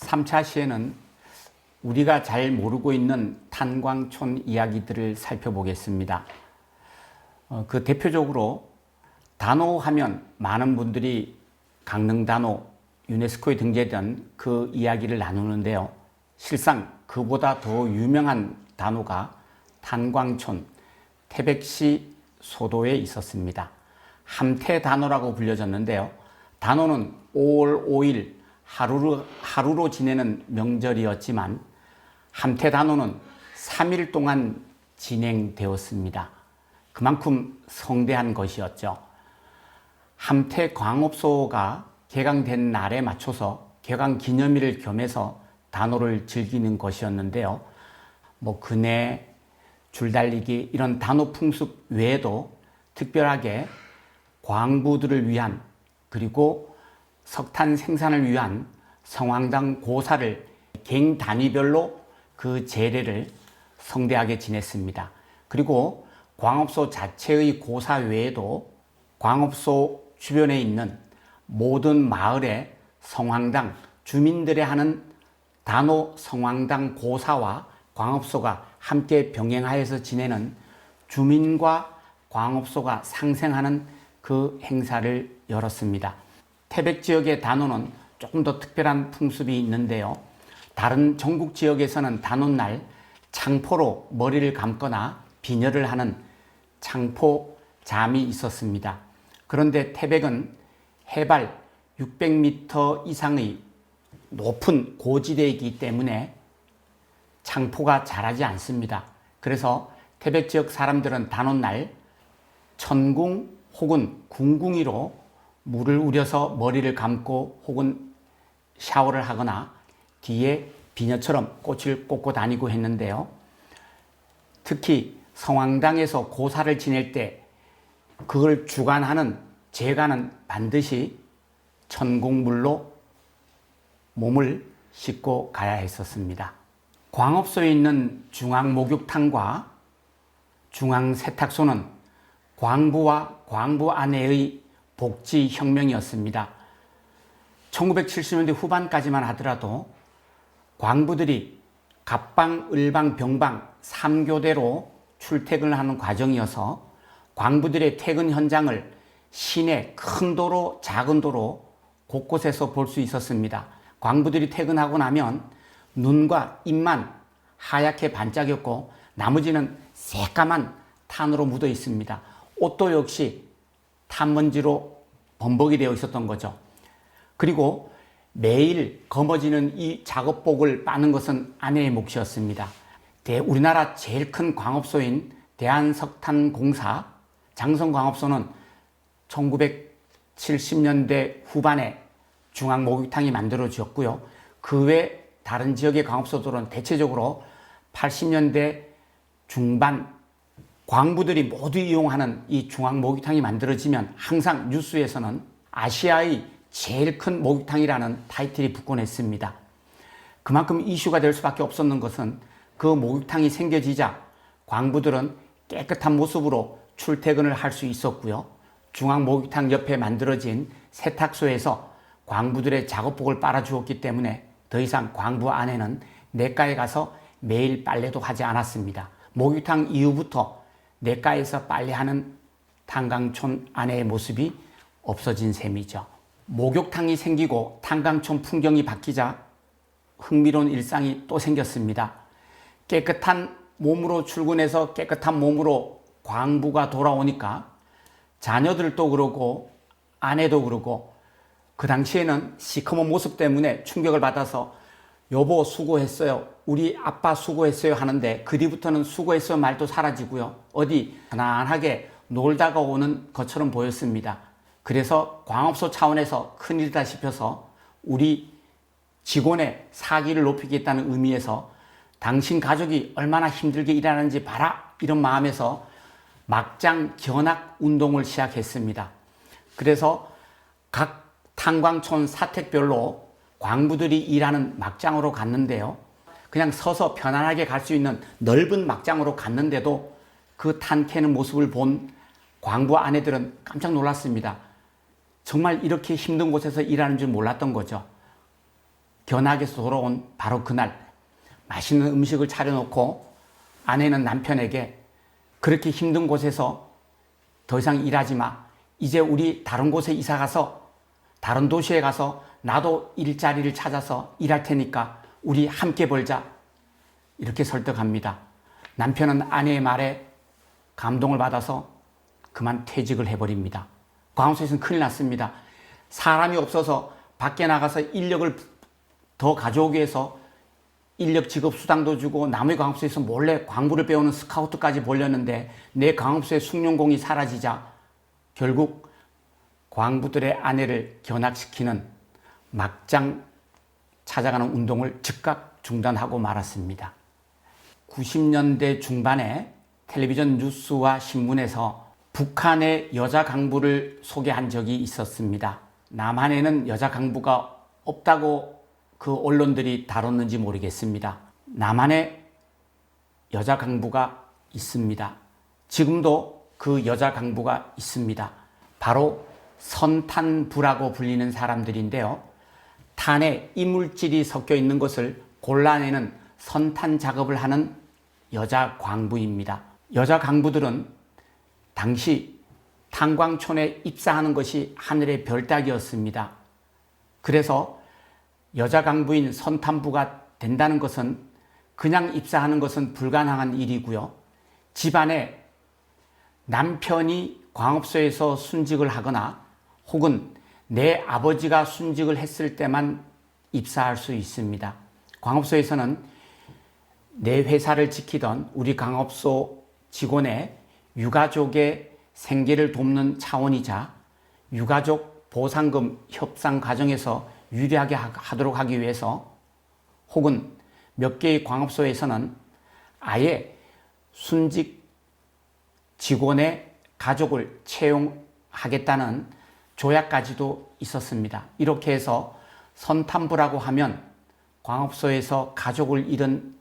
3차 시에는 우리가 잘 모르고 있는 탄광촌 이야기들을 살펴보겠습니다. 어, 그 대표적으로 단오 하면 많은 분들이 강릉 단오 유네스코에 등재된 그 이야기를 나누는데요. 실상 그보다 더 유명한 단오가 탄광촌 태백시 소도에 있었습니다. 함태 단오라고 불려졌는데요. 단오는 5월 5일 하루로, 하루로 지내는 명절이었지만 함태 단오는 3일 동안 진행되었습니다. 그만큼 성대한 것이었죠. 함태 광업소가 개강된 날에 맞춰서 개강 기념일을 겸해서 단오를 즐기는 것이었는데요. 뭐 그네, 줄달리기 이런 단오 풍습 외에도 특별하게 광부들을 위한 그리고 석탄 생산을 위한 성황당 고사를 갱 단위별로 그 제례를 성대하게 지냈습니다. 그리고 광업소 자체의 고사 외에도 광업소 주변에 있는 모든 마을의 성황당 주민들의 하는 단오 성황당 고사와 광업소가 함께 병행하여서 지내는 주민과 광업소가 상생하는 그 행사를 열었습니다. 태백 지역의 단오는 조금 더 특별한 풍습이 있는데요. 다른 전국 지역에서는 단오날 창포로 머리를 감거나 비녀를 하는 창포 잠이 있었습니다. 그런데 태백은 해발 600m 이상의 높은 고지대이기 때문에 창포가 자라지 않습니다. 그래서 태백 지역 사람들은 단오날 천궁 혹은 궁궁이로 물을 우려서 머리를 감고 혹은 샤워를 하거나 뒤에 비녀처럼 꽃을 꽂고 다니고 했는데요. 특히 성황당에서 고사를 지낼 때 그걸 주관하는 재관은 반드시 천궁물로 몸을 씻고 가야 했었습니다. 광업소에 있는 중앙 목욕탕과 중앙 세탁소는 광부와 광부 아내의 복지 혁명이었습니다. 1970년대 후반까지만 하더라도 광부들이 갑방, 을방, 병방 3교대로 출퇴근을 하는 과정이어서 광부들의 퇴근 현장을 시내 큰 도로, 작은 도로 곳곳에서 볼 수 있었습니다. 광부들이 퇴근하고 나면 눈과 입만 하얗게 반짝였고 나머지는 새까만 탄으로 묻어 있습니다. 옷도 역시 탄먼지로 범벅이 되어 있었던 거죠. 그리고 매일 검어지는 이 작업복을 빠는 것은 아내의 몫이었습니다. 대, 우리나라 제일 큰 광업소인 대한석탄공사 장성광업소는 1970년대 후반에 중앙 목욕탕이 만들어졌고요. 그 외 다른 지역의 광업소들은 대체적으로 80년대 중반 광부들이 모두 이용하는 이 중앙 목욕탕이 만들어지면 항상 뉴스에서는 아시아의 제일 큰 목욕탕이라는 타이틀이 붙곤 했습니다. 그만큼 이슈가 될 수밖에 없었는 것은 그 목욕탕이 생겨지자 광부들은 깨끗한 모습으로 출퇴근을 할 수 있었고요. 중앙 목욕탕 옆에 만들어진 세탁소에서 광부들의 작업복을 빨아주었기 때문에 더 이상 광부 안에는 내과에 가서 매일 빨래도 하지 않았습니다. 목욕탕 이후부터 내과에서 빨래하는 탄광촌 아내의 모습이 없어진 셈이죠. 목욕탕이 생기고 탄광촌 풍경이 바뀌자 흥미로운 일상이 또 생겼습니다. 깨끗한 몸으로 출근해서 깨끗한 몸으로 광부가 돌아오니까 자녀들도 그러고 아내도 그러고 그 당시에는 시커먼 모습 때문에 충격을 받아서 여보 수고했어요. 우리 아빠 수고했어요 하는데 그 뒤부터는 수고했어요 말도 사라지고요. 어디 편안하게 놀다가 오는 것처럼 보였습니다. 그래서 광업소 차원에서 큰일이다 싶어서 우리 직원의 사기를 높이겠다는 의미에서 당신 가족이 얼마나 힘들게 일하는지 봐라 이런 마음에서 막장 견학 운동을 시작했습니다. 그래서 각 탄광촌 사택별로 광부들이 일하는 막장으로 갔는데요. 그냥 서서 편안하게 갈 수 있는 넓은 막장으로 갔는데도 그 탄 캐는 모습을 본 광부 아내들은 깜짝 놀랐습니다. 정말 이렇게 힘든 곳에서 일하는 줄 몰랐던 거죠. 견학에서 돌아온 바로 그날 맛있는 음식을 차려놓고 아내는 남편에게 그렇게 힘든 곳에서 더 이상 일하지 마. 이제 우리 다른 곳에 이사 가서 다른 도시에 가서 나도 일자리를 찾아서 일할 테니까 우리 함께 벌자. 이렇게 설득합니다. 남편은 아내의 말에 감동을 받아서 그만 퇴직을 해버립니다. 광수에서는 큰일 났습니다. 사람이 없어서 밖에 나가서 인력을 더 가져오기 위해서 인력 지급 수당도 주고 남의 광업소에서 몰래 광부를 배우는 스카우트까지 벌렸는데 내 광업소의 숙련공이 사라지자 결국 광부들의 아내를 견학시키는 막장 찾아가는 운동을 즉각 중단하고 말았습니다. 90년대 중반에 텔레비전 뉴스와 신문에서 북한의 여자 강부를 소개한 적이 있었습니다. 남한에는 여자 강부가 없다고 그 언론들이 다뤘는지 모르겠습니다. 남한에 여자 강부가 있습니다. 지금도 그 여자 강부가 있습니다. 바로 선탄부라고 불리는 사람들인데요. 탄에 이물질이 섞여 있는 것을 골라내는 선탄 작업을 하는 여자 광부입니다. 여자 강부들은 당시 탄광촌에 입사하는 것이 하늘의 별 따기였습니다. 그래서 여자 강부인 선탄부가 된다는 것은 그냥 입사하는 것은 불가능한 일이고요. 집안에 남편이 광업소에서 순직을 하거나 혹은 내 아버지가 순직을 했을 때만 입사할 수 있습니다. 광업소에서는 내 회사를 지키던 우리 광업소 직원의 유가족의 생계를 돕는 차원이자 유가족 보상금 협상 과정에서 유리하게 하도록 하기 위해서 혹은 몇 개의 광업소에서는 아예 순직 직원의 가족을 채용하겠다는 조약까지도 있었습니다. 이렇게 해서 선탐부라고 하면 광업소에서 가족을 잃은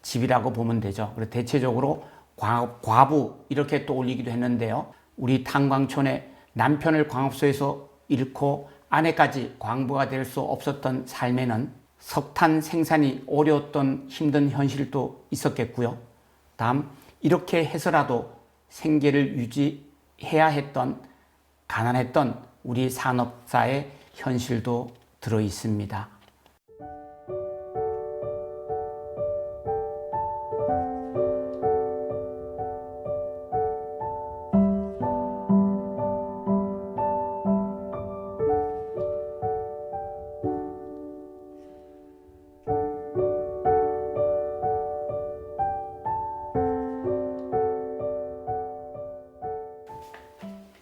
집이라고 보면 되죠. 그래서 대체적으로 과, 과부 이렇게 떠올리기도 했는데요. 우리 탄광촌에 남편을 광업소에서 잃고 아내까지 광부가 될 수 없었던 삶에는 석탄 생산이 어려웠던 힘든 현실도 있었겠고요. 다음 이렇게 해서라도 생계를 유지해야 했던 가난했던 우리 산업사의 현실도 들어 있습니다.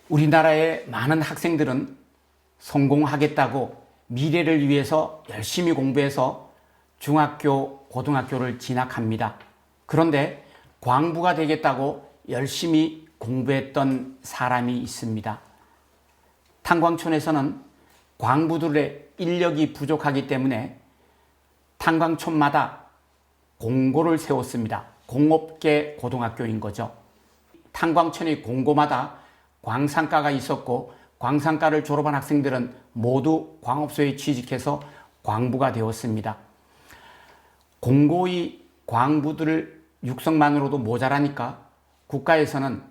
우리나라의 많은 학생들은 성공하겠다고 미래를 위해서 열심히 공부해서 중학교, 고등학교를 진학합니다. 그런데 광부가 되겠다고 열심히 공부했던 사람이 있습니다. 탄광촌에서는 광부들의 인력이 부족하기 때문에 탄광촌마다 공고를 세웠습니다. 공업계 고등학교인 거죠. 탄광촌의 공고마다 광산과가 있었고 광산과를 졸업한 학생들은 모두 광업소에 취직해서 광부가 되었습니다. 공고의 광부들을 육성만으로도 모자라니까 국가에서는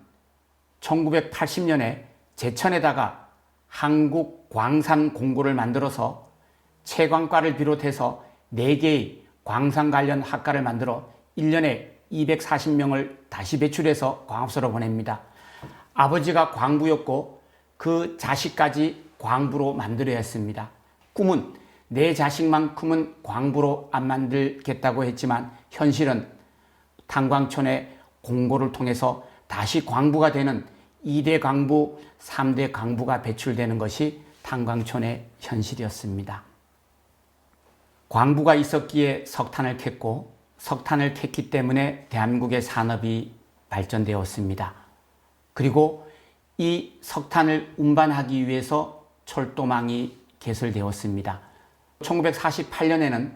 1980년에 제천에다가 한국 광산 공고를 만들어서 채광과를 비롯해서 4개의 광산 관련 학과를 만들어 1년에 240명을 다시 배출해서 광업소로 보냅니다. 아버지가 광부였고 그 자식까지 광부로 만들어야 했습니다. 꿈은 내 자식만큼은 광부로 안 만들겠다고 했지만 현실은 탄광촌의 공고를 통해서 다시 광부가 되는 2대 광부, 3대 광부가 배출되는 것이 탄광촌의 현실이었습니다. 광부가 있었기에 석탄을 캤고 석탄을 캤기 때문에 대한민국의 산업이 발전되었습니다. 그리고 이 석탄을 운반하기 위해서 철도망이 개설되었습니다. 1948년에는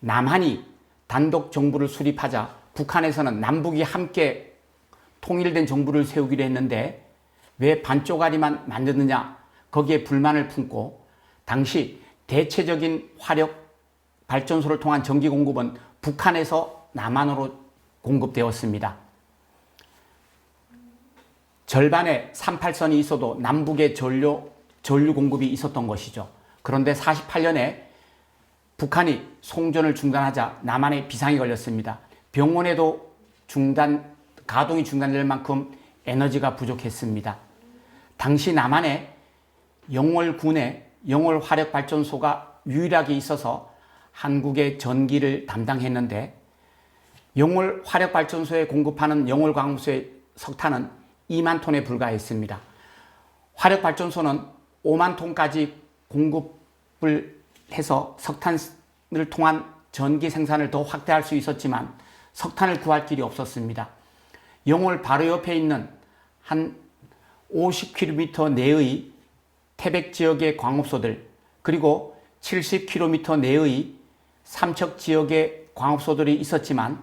남한이 단독 정부를 수립하자 북한에서는 남북이 함께 통일된 정부를 세우기로 했는데 왜 반쪽아리만 만드느냐 거기에 불만을 품고 당시 대체적인 화력 발전소를 통한 전기 공급은 북한에서 남한으로 공급되었습니다. 절반의 38선이 있어도 남북에 전류, 전류 공급이 있었던 것이죠. 그런데 48년에 북한이 송전을 중단하자 남한에 비상이 걸렸습니다. 병원에도 중단, 가동이 중단될 만큼 에너지가 부족했습니다. 당시 남한에 영월군에 영월 화력 발전소가 유일하게 있어서 한국의 전기를 담당했는데 영월 화력 발전소에 공급하는 영월 광무소의 석탄은 2만 톤에 불과했습니다. 화력 발전소는 5만 톤까지 공급을 해서 석탄을 통한 전기 생산을 더 확대할 수 있었지만 석탄을 구할 길이 없었습니다. 영월 바로 옆에 있는 한 50km 내의 태백 지역의 광업소들 그리고 70km 내의 삼척 지역의 광업소들이 있었지만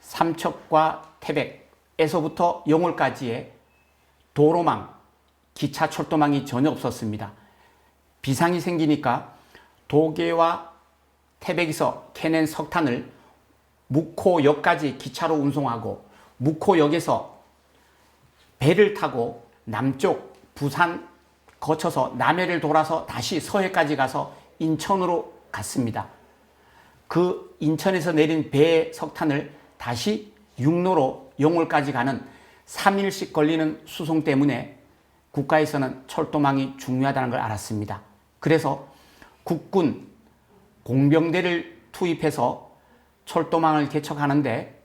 삼척과 태백 에서부터 영월까지의 도로망, 기차 철도망이 전혀 없었습니다. 비상이 생기니까 도계와 태백에서 캐낸 석탄을 묵호역까지 기차로 운송하고 묵호역에서 배를 타고 남쪽 부산 거쳐서 남해를 돌아서 다시 서해까지 가서 인천으로 갔습니다. 그 인천에서 내린 배의 석탄을 다시 육로로 영월까지 가는 3일씩 걸리는 수송 때문에 국가에서는 철도망이 중요하다는 걸 알았습니다. 그래서 국군 공병대를 투입해서 철도망을 개척하는데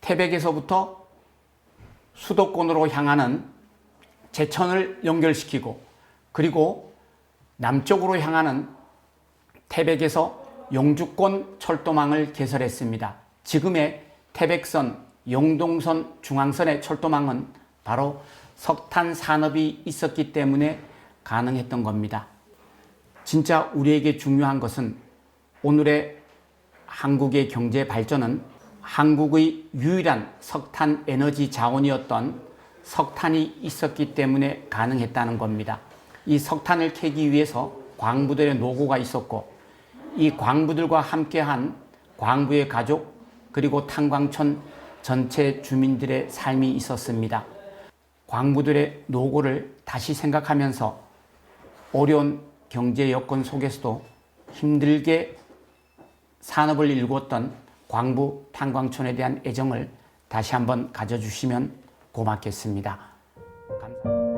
태백에서부터 수도권으로 향하는 제천을 연결시키고 그리고 남쪽으로 향하는 태백에서 영주권 철도망을 개설했습니다. 지금의 태백선, 영동선, 중앙선의 철도망은 바로 석탄 산업이 있었기 때문에 가능했던 겁니다. 진짜 우리에게 중요한 것은 오늘의 한국의 경제 발전은 한국의 유일한 석탄 에너지 자원이었던 석탄이 있었기 때문에 가능했다는 겁니다. 이 석탄을 캐기 위해서 광부들의 노고가 있었고 이 광부들과 함께한 광부의 가족 그리고 탄광촌 전체 주민들의 삶이 있었습니다. 광부들의 노고를 다시 생각하면서 어려운 경제 여건 속에서도 힘들게 산업을 일구었던 광부 탄광촌에 대한 애정을 다시 한번 가져주시면 고맙겠습니다. 감사합니다.